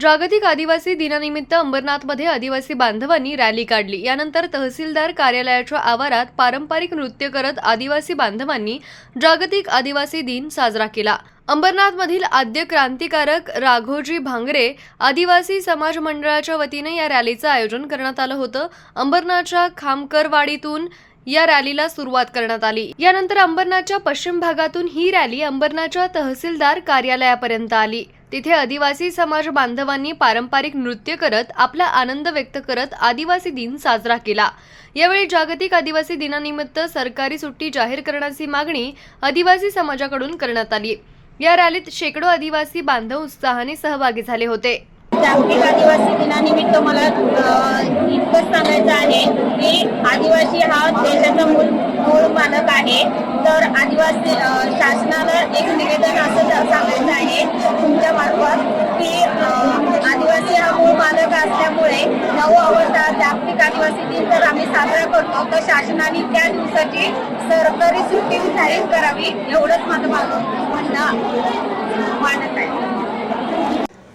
जागतिक आदिवासी दिनानिमित्त अंबरनाथमध्ये आदिवासी बांधवांनी रॅली काढली. यानंतर तहसीलदार कार्यालयाच्या आवारात पारंपरिक नृत्य करत आदिवासी बांधवांनी जागतिक आदिवासी दिन साजरा केला. अंबरनाथमधील आद्य क्रांतिकारक राघोजी भांगरे आदिवासी समाज मंडळाच्या वतीने या रॅलीचं आयोजन करण्यात आलं होतं. अंबरनाथच्या खामकरवाडीतून या रॅलीला सुरुवात करण्यात आली. यानंतर अंबरनाथच्या पश्चिम भागातून ही रॅली अंबरनाथच्या तहसीलदार कार्यालयापर्यंत आली. तिथे आदिवासी समाज बांधवांनी पारंपरिक नृत्य करत आपला आनंद व्यक्त करत आदिवासी दिन साजरा केला. यावेळी जागतिक आदिवासी दिनानिमित्त सरकारी सुट्टी जाहीर करण्याची मागणी आदिवासी समाजाकडून करण्यात आली. या रॅलीत शेकडो आदिवासी बांधव उत्साहाने सहभागी झाले होते. जागतिक आदिवासी दिनानिमित्त मला इतकंच सांगायचं आहे. की आदिवासी हा देशाचा मूल मूळ मालक आहे. तर आदिवासी शासनाला एक निवेदन असं सांगायचं आहे. तुमच्या मार्फत की आदिवासी हा मूळ मालक असल्यामुळे नऊ ऑगस्ट जागतिक आदिवासी दिन तर आम्ही साजरा करतो तर शासनाने त्या दिवसाची सरकारी सुट्टी जाहीर करावी एवढंच माझं मागणं म्हणणं